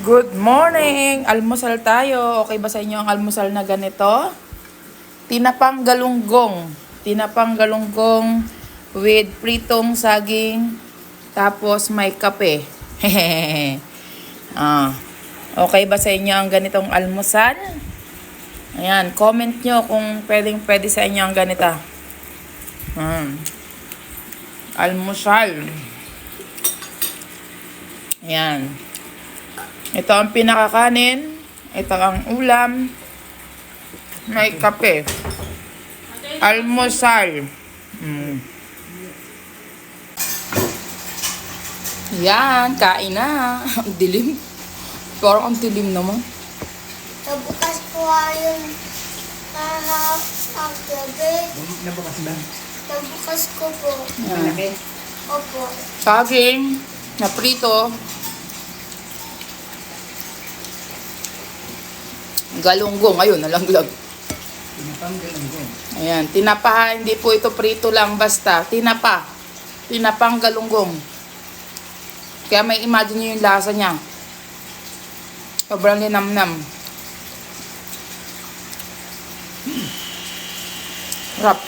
Good morning! Almusal tayo. Okay ba sa inyo ang almusal na ganito? Tinapang galunggong. Tinapang galunggong with pritong saging. Tapos may kape. ah. Okay ba sa inyo ang ganitong almusal? Ayan, comment nyo kung pwedeng pwede sa inyo ang ganita. Hmm. Almusal. Ayan. Ito ang pinakakanin. Ito ang ulam. May kape. Almusal. Mm. Yan, kain na. Ang dilim. Parang ang dilim naman. Nabukas ko yung para ang gabi. Nabukas ba? Nabukas ko po. Malaki? Opo. Saging na Galunggong. Ayun, nalanglag. Pinapang galunggong. Ayan, tinapa ha. Hindi po ito prito lang basta. Tinapa. Tinapang galunggong. Kaya may imagine nyo yung lasa niya. Sobrang linamnam. Rap.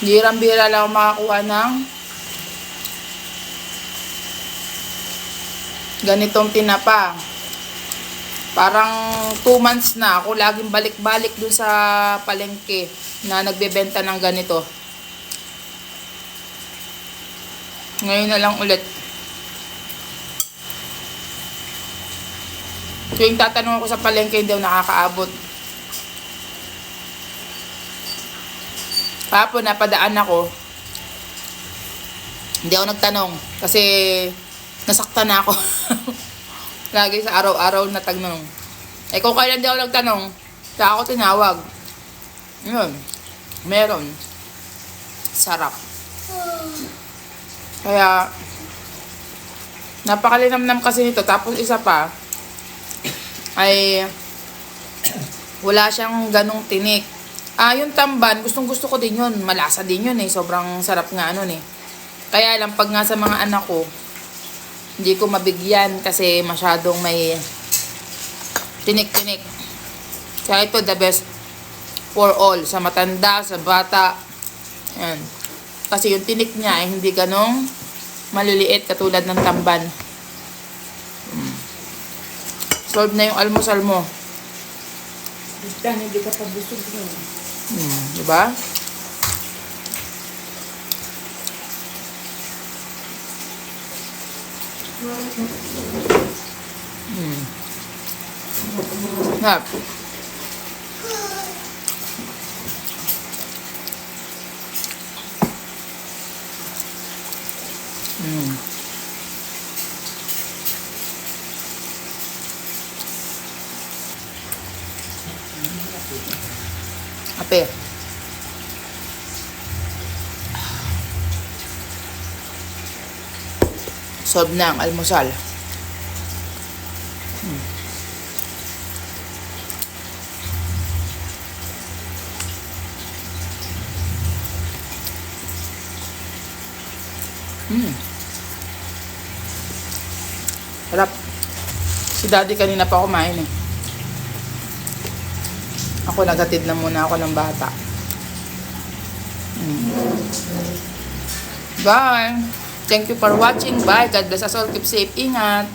Birang-bira lang makakuha ng ganitong tinapa. Parang 2 months na ako laging balik-balik dun sa palengke na nagbebenta ng ganito. Ngayon na lang ulit. Tuwing tatanong ako sa palengke, hindi ako nakakaabot. Kahapon, napadaan ako. Hindi ako nagtanong kasi nasaktan na ako. Lagi sa araw-araw na tagnong. Eh kung kailan di ako nagtanong, saka ako tinawag. Yun. Meron. Sarap. Kaya, napakalinamnam kasi nito. Tapos isa pa, ay wala siyang ganong tinik. Ah, yung tamban, gustong gusto ko din yun. Malasa din yun eh. Sobrang sarap nga ano eh. Kaya lang, pag nga sa mga anak ko, hindi ko mabigyan kasi masyadong may tinik-tinik. Kaya ito the best for all. Sa matanda, sa bata. Yan. Kasi yung tinik niya ay hindi ganong maliliit katulad ng tamban. Mm. Solve na yung almusal mo. Basta hindi ka pa busog mo. Hmm, di ba? Hmm. Hap. Hmm. Ape. Solve na ang almusal. Hmm. Hmm. Sarap. Si daddy kanina pa kumain eh. Ako nagatid na muna ako ng bata. Mm. Bye! Thank you for watching. Bye! God bless us all. Keep safe. Ingat!